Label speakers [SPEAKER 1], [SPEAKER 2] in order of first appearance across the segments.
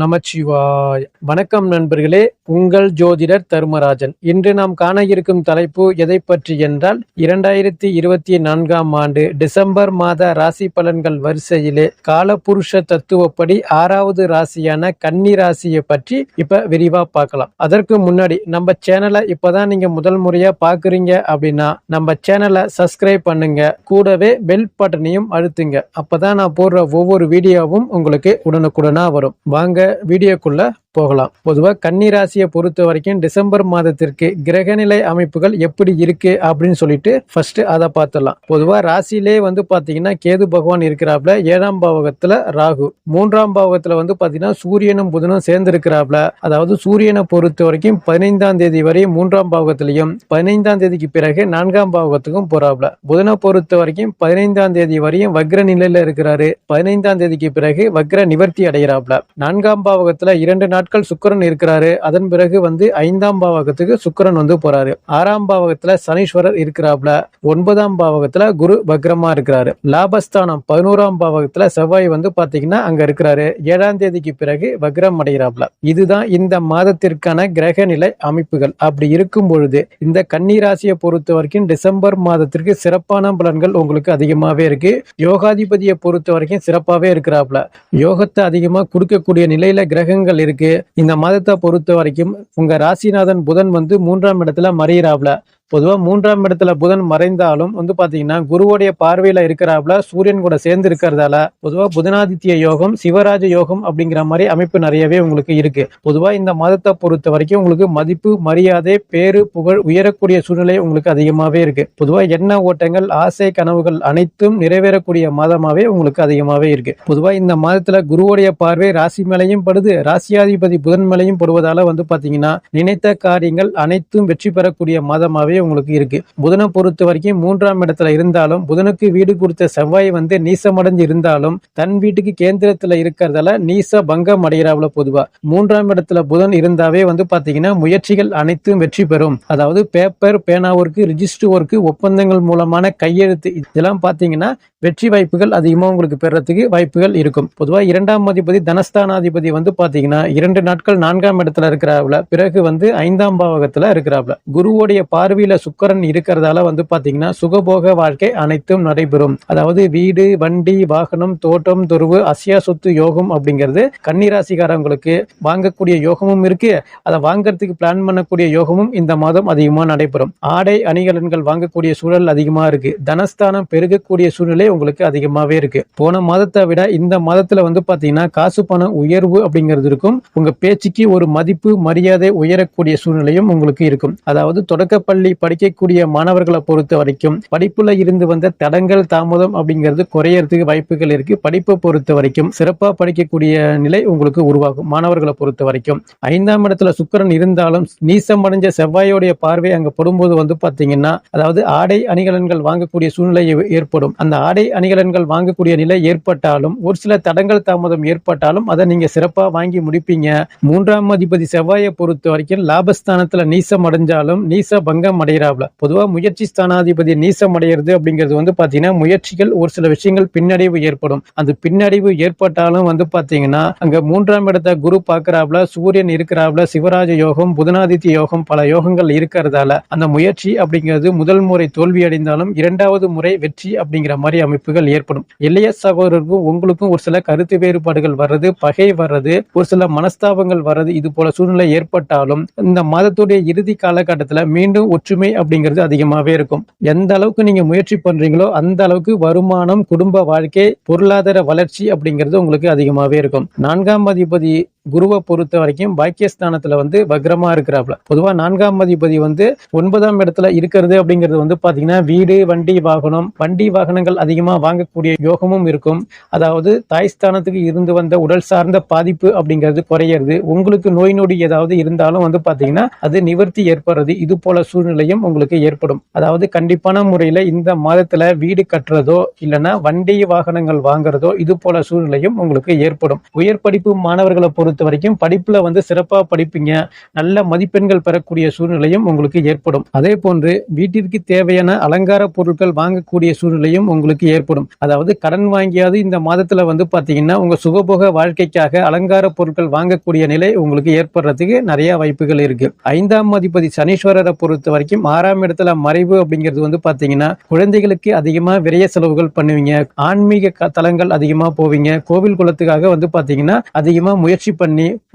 [SPEAKER 1] நமச்சிவாய் வணக்கம் நண்பர்களே. உங்கள் ஜோதிடர் தர்மராஜன். இன்று நாம் காண இருக்கும் தலைப்பு எதை பற்றி என்றால் இரண்டாயிரத்தி இருபத்தி நான்காம் ஆண்டு டிசம்பர் மாத ராசி பலன்கள் வரிசையிலே காலபுருஷ தத்துவப்படி ஆறாவது ராசியான கன்னி ராசியை பற்றி இப்ப விரிவா பார்க்கலாம். அதற்கு முன்னாடி நம்ம சேனலை இப்பதான் நீங்க முதல் முறையா பாக்குறீங்க அப்படின்னா நம்ம சேனலை சப்ஸ்கிரைப் பண்ணுங்க. கூடவே பெல் பட்டனையும் அழுத்துங்க. அப்பதான் நான் போடுற ஒவ்வொரு வீடியோவும் உங்களுக்கு உடனுக்குடனா வரும். வாங்க வீடியோக்குள்ளே போகலாம். பொதுவா கன்னிராசியை பொறுத்த வரைக்கும் டிசம்பர் மாதத்திற்கு கிரகநிலை அமைப்புகள் எப்படி இருக்கு அப்படின்னு சொல்லிட்டு ஃபர்ஸ்ட் அதை பார்த்துடலாம். பொதுவா ராசியிலே வந்து பாத்தீங்கன்னா கேது பகவான் இருக்கிறாப்ல ஏழாம் பாவகத்துல ராகு. மூன்றாம் பாவகத்தில் வந்து பாத்தீங்கன்னா சூரியனும் புதனும் சேர்ந்து இருக்கிறாப்ல அதாவது சூரியனை பொறுத்த வரைக்கும் பதினைந்தாம் தேதி வரை மூன்றாம் பாவகத்திலையும் பதினைந்தாம் தேதிக்கு பிறகு நான்காம் பாவகத்துக்கும் போறாப்ல புதனை பொறுத்த வரைக்கும் பதினைந்தாம் தேதி வரையும் வக்ர நிலையில இருக்கிறாரு. பதினைந்தாம் தேதிக்கு பிறகு வக்ர நிவர்த்தி அடைகிறாப்ல நான்காம் பாவகத்துல இரண்டு நாட்கள் சுக்கிரன் இருக்கிறாரு. அதன் பிறகு வந்து ஐந்தாம் பாவகத்துக்கு சுக்கிரன் வந்து போறாரு. ஆறாம் பாவகத்துல சனீஸ்வரர் இருக்கிறாப்ல ஒன்பதாம் பாவகத்துல குரு பக்ரமா இருக்கிறாரு. லாபஸ்தானம் பதினோராம் பாவகத்துல செவ்வாய் வந்து பாத்தீங்கன்னா அங்க இருக்கிறாரு. ஏழாம் தேதிக்கு பிறகு வக்ரம் அடைகிறாப்ல இதுதான் இந்த மாதத்திற்கான கிரக நிலை அமைப்புகள். அப்படி இருக்கும் பொழுது இந்த கன்னிராசியை பொறுத்த வரைக்கும் டிசம்பர் மாதத்திற்கு சிறப்பான பலன்கள் உங்களுக்கு அதிகமாவே இருக்கு. யோகாதிபதியை பொறுத்த வரைக்கும் சிறப்பாவே இருக்கிறாப்ல யோகத்தை அதிகமா கொடுக்கக்கூடிய நிலையில கிரகங்கள் இருக்கு. இந்த மாதத்தை பொறுத்த வரைக்கும் உங்க ராசிநாதன் புதன் வந்து மூன்றாம் இடத்துல மறையிறாப்ல. பொதுவாக மூன்றாம் இடத்துல புதன் மறைந்தாலும் வந்து பார்த்தீங்கன்னா குருவுடைய பார்வையில் இருக்கிறாப்புல சூரியன் கூட சேர்ந்து இருக்கிறதால பொதுவாக புதனாதித்ய யோகம் சிவராஜ யோகம் அப்படிங்கிற மாதிரி அமைப்பு நிறையவே உங்களுக்கு இருக்கு. பொதுவாக இந்த மாதத்தை பொறுத்த வரைக்கும் உங்களுக்கு மதிப்பு மரியாதை பேரு புகழ் உயரக்கூடிய சூழ்நிலை உங்களுக்கு அதிகமாகவே இருக்கு. பொதுவாக எண்ண ஓட்டங்கள் ஆசை கனவுகள் அனைத்தும் நிறைவேறக்கூடிய மாதமாகவே உங்களுக்கு அதிகமாகவே இருக்கு. பொதுவாக இந்த மாதத்தில் குருவுடைய பார்வை ராசி மேலையும் படுது. ராசியாதிபதி புதன் மேலையும் படுவதால வந்து பார்த்தீங்கன்னா நினைத்த காரியங்கள் அனைத்தும் வெற்றி பெறக்கூடிய மாதமாகவே மாதமாவே உங்களுக்கு இருக்கு. புதனை பொறுத்த வரைக்கும் மூன்றாம் இடத்துல இருந்தாலும் புதனுக்கு வீடு கொடுத்த செவ்வாய் வந்து நீசமடைஞ்சு இருந்தாலும் தன் வீட்டுக்கு கேந்திரத்துல இருக்கிறதால நீச பங்கம் அடைகிறாவில் பொதுவா. மூன்றாம் இடத்துல புதன் இருந்தாவே வந்து பாத்தீங்கன்னா முயற்சிகள் அனைத்தும் வெற்றி பெறும். அதாவது பேப்பர் பேனா ஒர்க்கு ரிஜிஸ்டர் ஒர்க்கு ஒப்பந்தங்கள் மூலமான கையெழுத்து இதெல்லாம் பாத்தீங்கன்னா வெற்றி வாய்ப்புகள் அதிகமாக உங்களுக்கு பெறத்துக்கு வாய்ப்புகள் இருக்கும். பொதுவா இரண்டாம் அதிபதி தனஸ்தானாதிபதி வந்து பாத்தீங்கன்னா இரண்டு நாட்கள் நான்காம் இடத்துல இருக்கிறாப்ல பிறகு வந்து ஐந்தாம் பாவகத்துல இருக்கிறாப்ல. குருவோடைய பார்வை ராசியில சுக்கரன் இருக்கிறதால வந்து பாத்தீங்கன்னா சுகபோக வாழ்க்கை அனைத்தும் நடைபெறும். அதாவது வீடு வண்டி வாகனம் தோட்டம் துருவு அசியா சொத்து யோகம் அப்படிங்கிறது கன்னிராசிக்காரங்களுக்கு வாங்கக்கூடிய யோகமும் இருக்கு. அதை வாங்கறதுக்கு பிளான் பண்ணக்கூடிய யோகமும் இந்த மாதம் அதிகமா நடைபெறும். ஆடை அணிகலன்கள் வாங்கக்கூடிய சூழல் அதிகமா இருக்கு. தனஸ்தானம் பெருகக்கூடிய சூழ்நிலை உங்களுக்கு அதிகமாவே இருக்கு. போன மாதத்தை விட இந்த மாதத்துல வந்து பாத்தீங்கன்னா காசு பணம் உயர்வு அப்படிங்கிறது இருக்கும். உங்க பேச்சுக்கு ஒரு மதிப்பு மரியாதை உயரக்கூடிய சூழ்நிலையும் உங்களுக்கு இருக்கும். அதாவது தொடக்கப்பள்ளி படிக்கக்கூடிய மாணவர்களை பொறுத்த வரைக்கும் படிப்புல இருந்து வந்த தடங்கள் தாமதம் அப்படிங்கிறது குறையறதுக்கு வாய்ப்புகள் இருக்கு. படிப்பை பொறுத்த வரைக்கும் சிறப்பா படிக்கக்கூடிய நிலை உங்களுக்கு உருவாகும் மாணவர்களை பொறுத்த வரைக்கும். ஐந்தாம் இடத்துல சுக்கரன் இருந்தாலும் நீசம் அடைஞ்ச செவ்வாயோடைய பார்வை அங்க படும்போது வந்து பாத்தீங்கன்னா அதாவது ஆடை அணிகலன்கள் வாங்கக்கூடிய சூழ்நிலை ஏற்படும். அந்த ஆடை அணிகலன்கள் வாங்கக்கூடிய நிலை ஏற்பட்டாலும் ஒரு சில தடங்கள் தாமதம் ஏற்பட்டாலும் அதை நீங்க சிறப்பா வாங்கி முடிப்பீங்க. மூன்றாம் அதிபதி செவ்வாயை பொறுத்த வரைக்கும் லாபஸ்தானத்துல நீசம் அடைஞ்சாலும் நீச பங்கம் அடைகிறாப்ல பொதுவாக முயற்சி ஸ்தானாதிபதி நீசம் அடைகிறது அப்படிங்கிறது வந்து பார்த்தீங்கன்னா முயற்சிகள் ஒரு சில விஷயங்கள் பின்னடைவு ஏற்படும். அந்த பின்னடைவு ஏற்பட்டாலும் வந்து பாத்தீங்கன்னா அங்க மூன்றாம் இடத்த குரு பாக்குறாப்ல சூரியன் இருக்கிறாப்ல சிவராஜ யோகம் புதனாதித்ய யோகம் பல யோகங்கள் இருக்கிறதால அந்த முயற்சி அப்படிங்கிறது முதல் முறை தோல்வி அடைந்தாலும் இரண்டாவது முறை வெற்றி அப்படிங்கிற மாதிரி அமைப்புகள் ஏற்படும். இளைய சகோதரருக்கும் உங்களுக்கும் ஒரு சில கருத்து வேறுபாடுகள் வர்றது பகை வர்றது ஒரு சில மனஸ்தாபங்கள் வர்றது இது போல சூழ்நிலை ஏற்பட்டாலும் இந்த மாதத்துடைய இறுதி காலகட்டத்தில் மீண்டும் ஒற்று ஒற்றுமை அப்படிங்கிறது அதிகமாவே இருக்கும். எந்த அளவுக்கு நீங்க முயற்சி பண்றீங்களோ அந்த அளவுக்கு வருமானம் குடும்ப வாழ்க்கை பொருளாதார வளர்ச்சி அப்படிங்கிறது உங்களுக்கு அதிகமாவே இருக்கும். நான்காம் அதிபதி குருவை பொறுத்த வரைக்கும் பாக்கியஸ்தானத்துல வந்து வக்ரமா இருக்கிறாப்ல பொதுவா நான்காம் அதிபதி வந்து ஒன்பதாம் இடத்துல இருக்கிறது அப்படிங்கிறது வந்து பாத்தீங்கன்னா வீடு வண்டி வாகனம். வண்டி வாகனங்கள் அதிகமா வாங்கக்கூடிய யோகமும் இருக்கும். அதாவது தாய் ஸ்தானத்துக்கு இருந்து வந்த உடல் சார்ந்த பாதிப்பு அப்படிங்கிறது குறையிறது. உங்களுக்கு நோய் நொடி ஏதாவது இருந்தாலும் வந்து பாத்தீங்கன்னா அது நிவர்த்தி ஏற்படுறது. இது போல சூழ்நிலையும் உங்களுக்கு ஏற்படும். அதாவது கண்டிப்பான முறையில இந்த மாதத்துல வீடு கட்டுறதோ இல்லைன்னா வண்டி வாகனங்கள் வாங்குறதோ இது போல சூழ்நிலையும் உங்களுக்கு ஏற்படும். உயர் படிப்பு மாணவர்களை பொறுத்த பொறுத்த வரைக்கும் படிப்புல வந்து சிறப்பா படிப்பீங்க. நல்ல மதிப்பெண்கள் பெறக்கூடிய சூழ்நிலையும் உங்களுக்கு ஏற்படும். அதே போன்று வீட்டிற்கு தேவையான அலங்கார பொருட்கள் வாங்கக்கூடிய சூழ்நிலையும் உங்களுக்கு ஏற்படும். அதாவது கடன் வாங்கியாவது இந்த மாதத்துல வந்து பாத்தீங்கன்னா உங்க சுகபோக வாழ்க்கைக்காக அலங்கார பொருட்கள் வாங்கக்கூடிய நிலை உங்களுக்கு ஏற்படுறதுக்கு நிறைய வாய்ப்புகள் இருக்கு. ஐந்தாம் அதிபதி சனீஸ்வரரை பொறுத்த வரைக்கும் ஆறாம் இடத்துல மறைவு அப்படிங்கிறது வந்து பாத்தீங்கன்னா குழந்தைகளுக்கு அதிகமா விரைய செலவுகள் பண்ணுவீங்க. ஆன்மீக க- தலங்கள் அதிகமா போவீங்க. கோவில் குளத்துக்காக வந்து பாத்தீங்கன்னா அதிகமா முயற்சி பண்ணி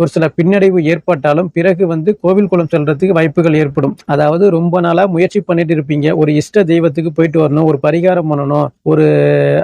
[SPEAKER 1] ஒரு சில பின்னடைவு ஏற்பட்டாலும் பிறகு வந்து கோவில் குளம் செல்றதுக்கு வாய்ப்புகள் ஏற்படும். அதாவது ரொம்ப நாளா முயற்சி பண்ணிட்டு இருப்பீங்க. ஒரு இஷ்ட தெய்வத்துக்கு போயிட்டு வரணும் ஒரு பரிகாரம் பண்ணணும் ஒரு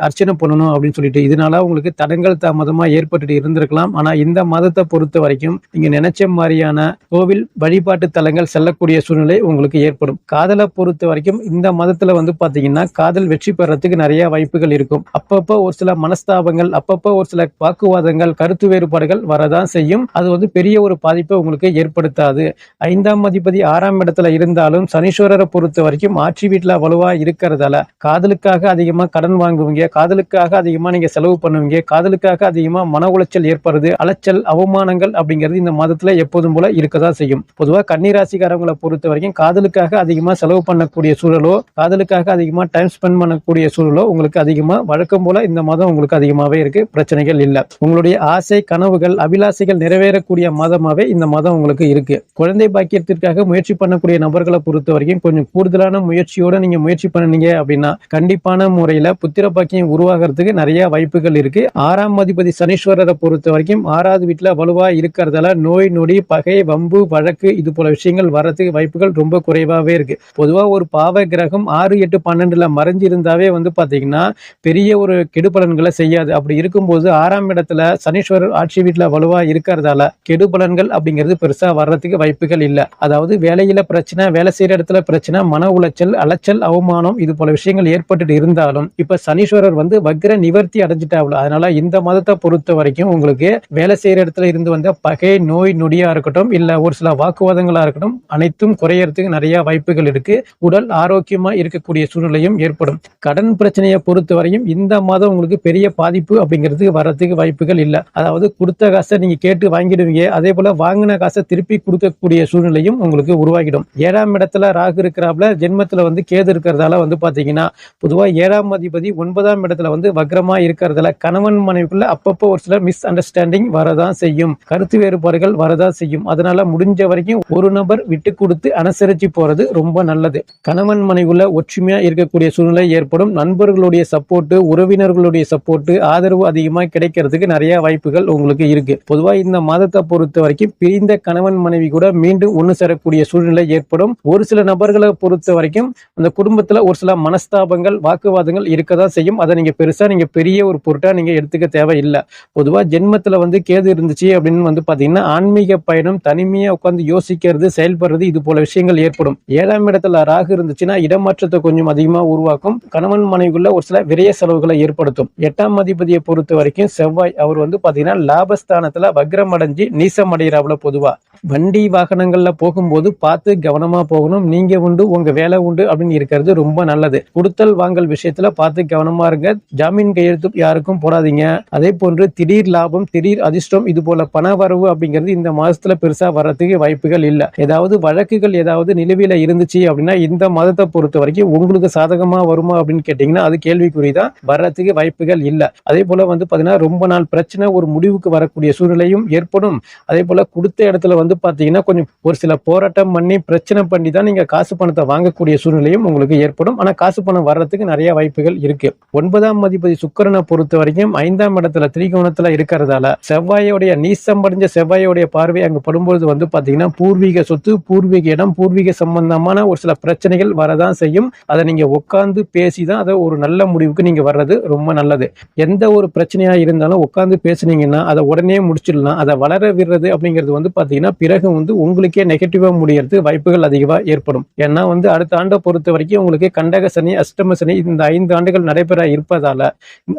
[SPEAKER 1] அர்ச்சனை பண்ணணும் அப்படின்னு சொல்லிட்டு இதனால உங்களுக்கு தடங்கள் தாமதமா ஏற்பட்டுட்டு இருந்திருக்கலாம். ஆனா இந்த மாதத்தை பொறுத்த வரைக்கும் நீங்க நினைச்ச மாதிரியான கோவில் வழிபாட்டு தலங்கள் செல்லக்கூடிய சூழ்நிலை உங்களுக்கு ஏற்படும். காதலை பொறுத்த வரைக்கும் இந்த மாதத்துல வந்து பாத்தீங்கன்னா காதல் வெற்றி பெறத்துக்கு நிறைய வாய்ப்புகள் இருக்கும். அப்பப்போ ஒரு சில மனஸ்தாபங்கள் அப்பப்போ ஒரு சில வாக்குவாதங்கள் கருத்து வேறுபாடுகள் வரதான் செய்யும். அது வந்து பெரிய ஒரு பாதிப்பை உங்களுக்கு ஏற்படுத்தாது. ஐந்தாம் அதிபதி ஆறாம் இடத்துல இருந்தாலும் சனீஸ்வரரை பொறுத்த வரைக்கும் ஆட்சி வீட்டில் வலுவா இருக்கிறதால காதலுக்காக அதிகமா கடன் வாங்குவீங்க காதலுக்காக அதிகமா நீங்க செலவு பண்ணுவீங்க காதலுக்காக அதிகமா மன உளைச்சல் ஏற்படுறது அலைச்சல் அவமானங்கள் அப்படிங்கிறது இந்த மாதத்துல எப்போதும் போல இருக்கதான் செய்யும். பொதுவா கன்னிராசிக்காரங்களை பொறுத்த வரைக்கும் காதலுக்காக அதிகமா செலவு பண்ணக்கூடிய சூழலோ காதலுக்காக அதிகமா டைம் ஸ்பெண்ட் பண்ணக்கூடிய சூழலோ உங்களுக்கு அதிகமா வழக்கம் போல இந்த மாதம் உங்களுக்கு அதிகமாவே இருக்கு. பிரச்சனைகள் இல்ல. உங்களுடைய ஆசை கனவுகள் ஆசைகள் நிறைவேறக்கூடிய மதமாகவே இந்த மாதம் உங்களுக்கு இருக்கு. குழந்தை பாக்கியத்திற்காக முயற்சி பண்ணக்கூடிய நபர்களை பொறுத்த வரைக்கும் கொஞ்சம் கூடுதலான முயற்சியோட நீங்க முயற்சி பண்ணீங்க அப்படின்னா கண்டிப்பான முறையில புத்திர பாக்கியம் உருவாகிறதுக்கு நிறைய வாய்ப்புகள் இருக்கு. ஆறாம் அதிபதி சனீஸ்வரரை பொறுத்த வரைக்கும் ஆறாவது வீட்டுல வலுவா இருக்கிறதால நோய் நொடி பகை வம்பு வழக்கு இது போல விஷயங்கள் வர்றதுக்கு வாய்ப்புகள் ரொம்ப குறைவாவே இருக்கு. பொதுவா ஒரு பாவ கிரகம் ஆறு எட்டு பன்னெண்டுல மறைஞ்சிருந்தாவே வந்து பாத்தீங்கன்னா பெரிய ஒரு கெடுபலன்களை செய்யாது. அப்படி இருக்கும்போது ஆறாம் இடத்துல சனீஸ்வரர் ஆட்சி வீட்டுல வலுவா இருக்கிறதால கெடுபலன்கள் அப்படிங்கிறது பெருசா வர்றதுக்கு வாய்ப்புகள் இல்லை. அதாவது வேலையில பிரச்சனை வேலை செய்யற இடத்துல பிரச்சனை மன உளைச்சல் அலைச்சல் அவமானம் இது போல விஷயங்கள் ஏற்பட்டுட்டு இருந்தாலும் இப்ப சனீஸ்வரர் வந்து வக்ர நிவர்த்தி அடைஞ்சிட்டாவில் அதனால இந்த மதத்தை பொறுத்த வரைக்கும் உங்களுக்கு வேலை செய்யற இடத்துல இருந்து வந்த பகை நோய் நொடியா இருக்கட்டும் இல்ல ஒரு சில வாக்குவாதங்களா இருக்கட்டும் அனைத்தும் குறையறதுக்கு நிறைய வாய்ப்புகள் இருக்கு. உடல் ஆரோக்கியமா இருக்கக்கூடிய சூழ்நிலையும் ஏற்படும். கடன் பிரச்சனையை பொறுத்த வரையும் இந்த மாதம் உங்களுக்கு பெரிய பாதிப்பு அப்படிங்கிறது வர்றதுக்கு வாய்ப்புகள் இல்லை. அதாவது கொடுத்த காசை நீங்க கேட்டு வாங்கிடுவீங்க. அதே போல வாங்கின காசை திருப்பி கொடுக்கக்கூடிய சூழ்நிலையும் உங்களுக்கு உருவாகிடும். ஏழாம் இடத்துல ராகு இருக்கிறாப்ல ஜென்மத்துல வந்து கேது இருக்கிறதால வந்து பாத்தீங்கன்னா பொதுவாக ஏழாம் அதிபதி ஒன்பதாம் இடத்துல வந்து வக்ரமா இருக்கிறதால கணவன் மனைவிக்குள்ள அப்பப்போ ஒரு சில மிஸ் அண்டர்ஸ்டாண்டிங் வரதான் செய்யும். கருத்து வேறுபாடுகள் வரதான் செய்யும். அதனால முடிஞ்ச வரைக்கும் ஒரு நபர் விட்டு கொடுத்து அனுசரிச்சு போறது ரொம்ப நல்லது. கணவன் மனைவிக்குள்ள ஒற்றுமையா இருக்கக்கூடிய சூழ்நிலை ஏற்படும். நண்பர்களுடைய சப்போர்ட் உறவினர்களுடைய சப்போர்ட் ஆதரவு அதிகமாக கிடைக்கிறதுக்கு நிறைய வாய்ப்புகள் உங்களுக்கு இருக்கு. பொதுவா இந்த மாதத்தை பொறுத்த வரைக்கும் பிரிந்த கணவன் மனைவி கூட மீண்டும் ஒன்று சேரக்கூடிய சூழ்நிலை ஏற்படும். ஒரு சில நபர்களை பொறுத்த வரைக்கும் அந்த குடும்பத்துல ஒரு சில மனஸ்தாபங்கள் வாக்குவாதங்கள் இருக்கதான் செய்யும். அதை நீங்க பெருசா நீங்க பெரிய ஒரு பொருட்டா நீங்க எடுத்துக்க தேவையில்லை. பொதுவா ஜென்மத்துல வந்து கேது இருந்துச்சு அப்படின்னு வந்து பாத்தீங்கன்னா ஆன்மீக பயணம் தனிமையா உட்காந்து யோசிக்கிறது செயல்படுறது இது போல விஷயங்கள் ஏற்படும். ஏழாம் இடத்துல ராகு இருந்துச்சுன்னா இடமாற்றத்தை கொஞ்சம் அதிகமா உருவாக்கும். கணவன் மனைவிக்குள்ள ஒரு சில விரைய செலவுகளை ஏற்படுத்தும். எட்டாம் அதிபதியை பொறுத்த வரைக்கும் செவ்வாய் அவர் வந்து பாத்தீங்கன்னா லாபஸ்தானத்துல வக்ரம் அடைஞ்சு நீசம் அடைகிறாப்புல பொதுவா. வண்டி வாகனங்கள்ல போகும்போது பார்த்து கவனமா போகணும். நீங்க உண்டு உங்க வேலை உண்டு அப்படின்னு இருக்கிறது ரொம்ப நல்லது. கொடுத்தல் வாங்கல் விஷயத்துல பார்த்து கவனமா இருங்க. ஜாமீன் கையெழுத்து யாருக்கும் போடாதீங்க. அதே போன்று திடீர் லாபம் திடீர் அதிர்ஷ்டம் இது போல பண வரவு அப்படிங்கிறது இந்த மாதத்துல பெருசா வர்றதுக்கு வாய்ப்புகள் இல்லை. ஏதாவது வழக்குகள் ஏதாவது நிலுவையில இருந்துச்சு அப்படின்னா இந்த மாதத்தை பொறுத்த வரைக்கும் உங்களுக்கு சாதகமா வருமா அப்படின்னு கேட்டீங்கன்னா அது கேள்விக்குறிதான். வர்றதுக்கு வாய்ப்புகள் இல்லை. அதே போல வந்து பாத்தீங்கன்னா ரொம்ப நாள் பிரச்சனை ஒரு முடிவுக்கு வரக்கூடிய சூழ்நிலை சூழ்நிலையும் ஏற்படும். அதே போல கொடுத்த இடத்துல வந்து பாத்தீங்கன்னா கொஞ்சம் ஒரு சில போராட்டம் பண்ணி பிரச்சனை பண்ணி தான் நீங்க காசு பணத்தை வாங்கக்கூடிய சூழ்நிலையும் உங்களுக்கு ஏற்படும். ஆனால் காசு பணம் வர்றதுக்கு நிறைய வாய்ப்புகள் இருக்கு. ஒன்பதாம் அதிபதி சுக்கரனை பொறுத்த வரைக்கும் ஐந்தாம் இடத்துல திரிகோணத்துல இருக்கிறதால செவ்வாயோடைய நீசம்படைஞ்ச செவ்வாயோடைய பார்வை அங்க படும்பொழுது வந்து பாத்தீங்கன்னா பூர்வீக சொத்து பூர்வீக இடம் பூர்வீக சம்பந்தமான ஒரு சில பிரச்சனைகள் வரதான் செய்யும். அதை நீங்க உட்கார்ந்து பேசி தான் அதை ஒரு நல்ல முடிவுக்கு நீங்க வர்றது ரொம்ப நல்லது. எந்த ஒரு பிரச்சனையா இருந்தாலும் உட்கார்ந்து பேசுனீங்கன்னா அதை உடனே முடிச்சிடலாம். அதை வளர விடுறது அப்படிங்கிறது வந்து பாத்தீங்கன்னா பிறகு வந்து உங்களுக்கே நெகட்டிவாக முடியறது வாய்ப்புகள் அதிகமா ஏற்படும். ஏன்னா வந்து அடுத்த ஆண்டை பொறுத்த வரைக்கும் உங்களுக்கு கண்டக சனி அஷ்டம சனி இந்த ஐந்து ஆண்டுகள் நடைபெற இருப்பதால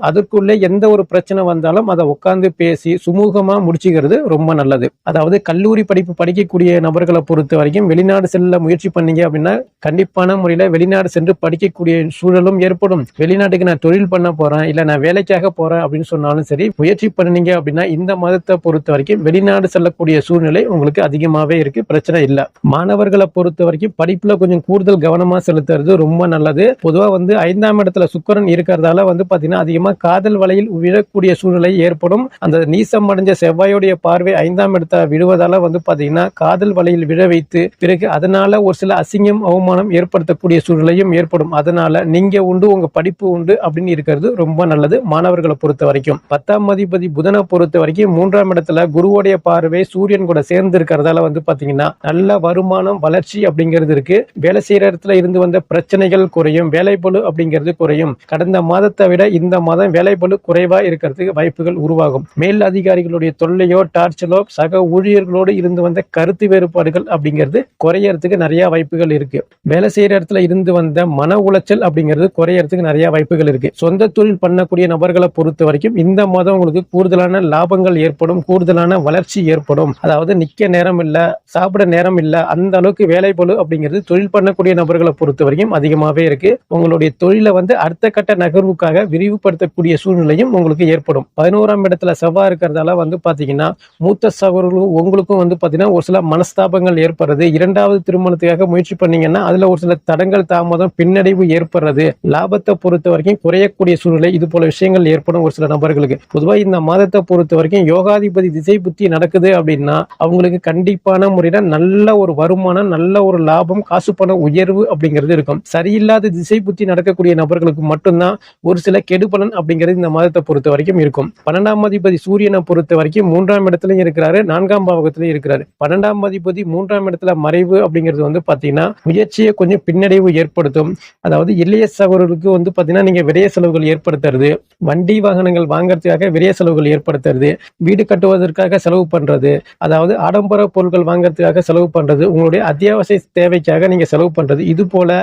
[SPEAKER 1] அதற்குள்ளே எந்த ஒரு பிரச்சனை வந்தாலும் அதை உட்காந்து பேசி சுமூகமா முடிச்சுக்கிறது ரொம்ப நல்லது. அதாவது கல்லூரி படிப்பு படிக்கக்கூடிய நபர்களை பொறுத்த வரைக்கும் வெளிநாடு செல்ல முயற்சி பண்ணீங்க அப்படின்னா கண்டிப்பான முறையில் வெளிநாடு சென்று படிக்கக்கூடிய சூழலும் ஏற்படும். வெளிநாட்டுக்கு நான் தொழில் பண்ண போறேன் இல்லை நான் வேலைக்காக போறேன் அப்படின்னு சொன்னாலும் சரி முயற்சி பண்ணீங்க அப்படின்னா இந்த மதத்தை பொறுத்த வரைக்கும் வெளிநாடு செல்லக்கூடிய சூழ்நிலை உங்களுக்கு அதிகமாவே இருக்கு. பிரச்சனை இல்லை. மாணவர்களை பொறுத்த வரைக்கும் படிப்புல கொஞ்சம் கூடுதல் கவனமா செலுத்துறது ரொம்ப நல்லது. பொதுவா வந்து ஐந்தாம் இடத்துல சுக்கரன் இருக்கிறதால வந்து பாத்தீங்கன்னா அதிகமா காதல் வலையில் விழக்கூடிய சூழ்நிலை ஏற்படும். அந்த நீசம் அடைஞ்ச செவ்வாயுடைய பார்வை ஐந்தாம் இடத்துல விழுவதால வந்து பாத்தீங்கன்னா காதல் வலையில் விழ வைத்து பிறகு அதனால ஒரு சில அசிங்கம் அவமானம் ஏற்படுத்தக்கூடிய சூழ்நிலையும் ஏற்படும். அதனால நீங்க உண்டு உங்க படிப்பு உண்டு அப்படின்னு இருக்கிறது ரொம்ப நல்லது மாணவர்களை பொறுத்த வரைக்கும். பத்தாம் அதிபதி புதனை பொறுத்த வரைக்கும் மூன்றாம் இடத்துல குருவோடைய பார்வை சூரியன் கூட சேர்ந்து இருக்கிறதால வந்து பாத்தீங்கன்னா நல்ல வருமானம் வளர்ச்சி அப்படிங்கிறது இருக்கு. வேலை செய்யற இடத்துல இருந்து வந்த பிரச்சனைகள் குறையும் வேலைப்பழு அப்படிங்கிறது குறையும். கடந்த மாதத்தை விட இந்த மாதம் வேலைப்பழு குறைவா இருக்கிறதுக்கு வாய்ப்புகள் உருவாகும். மேல் அதிகாரிகளுடைய தொல்லையோ டார்ச்சலோ சக ஊழியர்களோடு இருந்து வந்த கருத்து வேறுபாடுகள் அப்படிங்கிறது குறையறதுக்கு நிறைய வாய்ப்புகள் இருக்கு. வேலை செய்யற இடத்துல இருந்து வந்த மன உளைச்சல் அப்படிங்கிறது குறையறதுக்கு நிறைய வாய்ப்புகள் இருக்கு. சொந்த தொழில் பண்ணக்கூடிய நபர்களை பொறுத்த வரைக்கும் இந்த மாதம் உங்களுக்கு கூடுதலான லாபங்கள் ஏற்படும். கூடுதலான வளர்ச்சி ஏற்படும். அதாவது நிக்க நேரம் இல்ல சாப்பிட நேரம் இல்ல அந்த அளவுக்கு வேலை பளு அப்படிங்கிறது தொழில் பண்ணக்கூடிய நபர்களை பொறுத்த வரைக்கும் அதிகமாவே இருக்கு. உங்களுடைய தொழிலை வந்து அடுத்த கட்ட நகர்வுக்காக விரிவுபடுத்தக்கூடிய சூழ்நிலையும் உங்களுக்கு ஏற்படும். பதினோராம் இடத்துல செவ்வாய் இருக்கிறதால வந்து பாத்தீங்கன்னா மூத்த சகோதரர்களும் உங்களுக்கும் வந்து பாத்தீங்கன்னா ஒரு சில மனஸ்தாபங்கள் ஏற்படுறது. இரண்டாவது திருமணத்துக்காக முயற்சி பண்ணீங்கன்னா அதுல ஒரு சில தடங்கள் தாமதம் பின்னடைவு ஏற்படுறது. லாபத்தை பொறுத்த வரைக்கும் குறையக்கூடிய சூழ்நிலை இது போல விஷயங்கள் ஏற்படும் ஒரு சில நபர்களுக்கு. பொதுவாக இந்த மாதத்தை பொறுத்த வரைக்கும் யோகாதி யோகாதிபதி திசை புத்தி நடக்குது அப்படின்னா அவங்களுக்கு கண்டிப்பான முறையில நல்ல ஒரு வருமானம் நல்ல ஒரு லாபம் காசு பண உயர்வு அப்படிங்கிறது இருக்கும். சரியில்லாத திசை புத்தி நடக்கக்கூடிய நபர்களுக்கு மட்டும்தான் ஒரு சில கெடுபலன் அப்படிங்கிறது இந்த மாதத்தை பொறுத்த வரைக்கும் இருக்கும். பன்னெண்டாம் அதிபதி சூரியனை பொறுத்த வரைக்கும் மூன்றாம் இடத்துலயும் இருக்கிறாரு நான்காம் பாவகத்திலயும் இருக்கிறாரு. பன்னெண்டாம் அதிபதி மூன்றாம் இடத்துல மறைவு அப்படிங்கிறது வந்து பாத்தீங்கன்னா முயற்சியை கொஞ்சம் பின்னடைவு ஏற்படுத்தும். அதாவது இளைய சகோதரர்களுக்கு வந்து பாத்தீங்கன்னா நீங்க விரைய செலவுகள் ஏற்படுத்துறது வண்டி வாகனங்கள் வாங்குறதுக்காக விரைய செலவுகள் ஏற்படுத்துறது வீடு கட்டுவதற்காக செலவு பண்றது. அதாவது ஆடம்பர பொருட்கள் வாங்கிறதுக்காக செலவு பண்றது. உங்களுடைய அத்தியாவசிய தேவைக்காக நீங்க செலவு பண்றது. இது போல்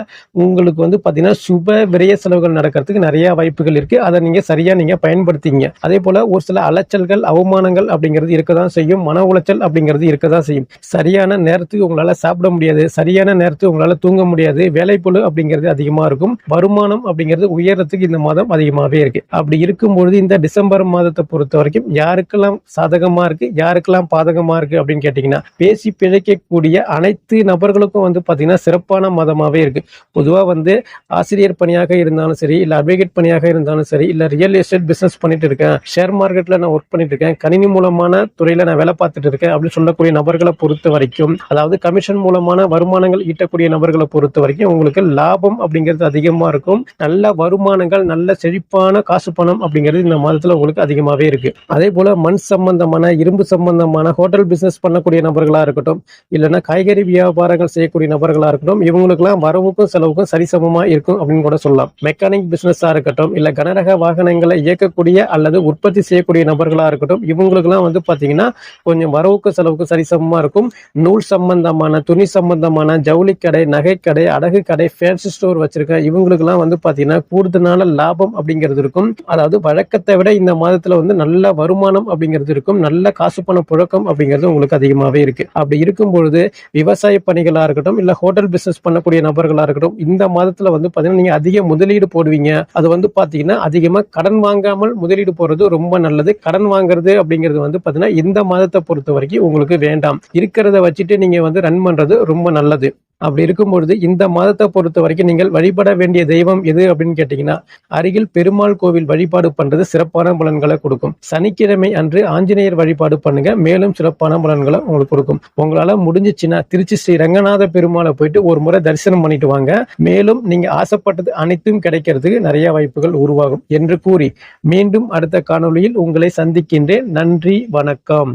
[SPEAKER 1] உங்களுக்கு வந்து பார்த்தீங்கன்னா சுப விரைய செலவுகள் நடக்கிறதுக்கு நிறைய வாய்ப்புகள் இருக்கு. அதை நீங்க சரியா நீங்க பயன்படுத்திங்க. அதே போல் ஒரு சில அலைச்சல்கள் அவமானங்கள் அப்படிங்கிறது இருக்கதான் செய்யும். மன உளைச்சல் அப்படிங்கிறது இருக்கதான் செய்யும். சரியான நேரத்துக்கு உங்களால சாப்பிட முடியாது. சரியான நேரத்துக்கு உங்களால தூங்க முடியாது. வேலைப்பொழு அப்படிங்கிறது அதிகமா இருக்கும். வருமானம் அப்படிங்கிறது உயர்றதுக்கு இந்த மாதம் அதிகமாகவே இருக்கு. அப்படி இருக்கும்பொழுது இந்த டிசம்பர் மாதத்தை பொறுத்த வரைக்கும் யாருக்கெல்லாம் பாதகமாக இருக்குது யாருக்கெல்லாம் பாதகமாக இருக்குது அப்படின்னு கேட்டிங்கன்னா பேசி பிழைக்கக்கூடிய அனைத்து நபர்களுக்கும் வந்து பார்த்திங்கன்னா சிறப்பான மதமாகவே இருக்குது பொதுவாக வந்து ஆசிரியர் பணியாக இருந்தாலும் சரி இல்லை அட்வொகேட் பணியாக இருந்தாலும் சரி இல்லை ரியல் எஸ்டேட் பிஸ்னஸ் பண்ணிட்டு இருக்கேன் ஷேர் மார்க்கெட்டில் நான் ஒர்க் பண்ணிட்டு இருக்கேன் கணினி மூலமான துறையில் நான் வேலை பார்த்துட்டு இருக்கேன் அப்படின்னு சொல்லக்கூடிய நபர்களை பொறுத்த வரைக்கும் அதாவது கமிஷன் மூலமான வருமானங்கள் ஈட்டக்கூடிய நபர்களை பொறுத்த வரைக்கும் உங்களுக்கு லாபம் அப்படிங்கிறது அதிகமாக இருக்கும். நல்ல வருமானங்கள் நல்ல செழிப்பான காசு பணம் அப்படிங்கிறது இந்த மாதத்தில் உங்களுக்கு அதிகமாகவே இருக்குது அதே போல் மண் சம்பந்தமான இரும்பு சம்பந்தமான ஹோட்டல் பிசினஸ் பண்ணக்கூடிய நபர்களா இருக்கட்டும் இல்லைன்னா காய்கறி வியாபாரங்கள் செய்யக்கூடிய நபர்களா இருக்கட்டும் இவங்களுக்குலாம் வரவுக்கும் செலவுக்கும் சரிசமமாக இருக்கும் அப்படின்னு கூட சொல்லலாம். மெக்கானிக் பிசினஸா இருக்கட்டும் இல்ல கனரக வாகனங்களை இயக்கக்கூடிய அல்லது உற்பத்தி செய்யக்கூடிய நபர்களா இருக்கட்டும் இவங்களுக்குலாம் வந்து பாத்தீங்கன்னா கொஞ்சம் வரவுக்கு செலவுக்கு சரிசமமாக இருக்கும். நூல் சம்பந்தமான துணி சம்பந்தமான ஜவுளி கடை நகைக்கடை அடகு கடை ஃபேன்சி ஸ்டோர் வச்சிருக்க இவங்களுக்குலாம் வந்து பாத்தீங்கன்னா கூடுதலான லாபம் அப்படிங்கிறது இருக்கும். அதாவது வழக்கத்தை விட இந்த மாதத்துல வந்து நல்ல வருமானம் அப்படிங்கிறது இருக்கும். நல்ல காசு பண புழக்கம் அப்படிங்கிறது உங்களுக்கு அதிகமாகவே இருக்கு. அப்படி இருக்கும் பொழுது விவசாய பணிகளாக இருக்கட்டும் இல்லை ஹோட்டல் பிஸ்னஸ் பண்ணக்கூடிய நபர்களாக இருக்கட்டும் இந்த மாதத்தில் வந்து பார்த்தீங்கன்னா நீங்கள் அதிக முதலீடு போடுவீங்க. அது வந்து பார்த்தீங்கன்னா அதிகமாக கடன் வாங்காமல் முதலீடு போடுறது ரொம்ப நல்லது. கடன் வாங்குறது அப்படிங்கிறது வந்து பார்த்தீங்கன்னா இந்த மாதத்தை பொறுத்த வரைக்கும் உங்களுக்கு வேண்டாம். இருக்கிறத வச்சுட்டு நீங்கள் வந்து ரன் பண்ணுறது ரொம்ப நல்லது. அப்படி இருக்கும்பொழுது இந்த மாதத்தை பொறுத்த வரைக்கும் நீங்கள் வழிபட வேண்டிய தெய்வம் எது அப்படின்னு கேட்டீங்கன்னா அருகில் பெருமாள் கோவில் வழிபாடு பண்றது சிறப்பான பலன்களை கொடுக்கும். சனிக்கிழமை அன்று ஆஞ்சநேயர் வழிபாடு பண்ணுங்க மேலும் சிறப்பான பலன்களை உங்களுக்கு கொடுக்கும். உங்களால முடிஞ்சிச்சுன்னா திருச்சி ஸ்ரீ ரங்கநாத பெருமாளை போயிட்டு ஒரு முறை தரிசனம் பண்ணிட்டு வாங்க. மேலும் நீங்க ஆசைப்பட்டது அனைத்தும் கிடைக்கிறதுக்கு நிறைய வாய்ப்புகள் உருவாகும் என்று கூறி மீண்டும் அடுத்த காணொளியில் உங்களை சந்திக்கின்றேன். நன்றி வணக்கம்.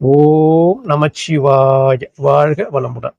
[SPEAKER 1] ஓம் நமச்சிவாய. வாழ்க வளமுடன்.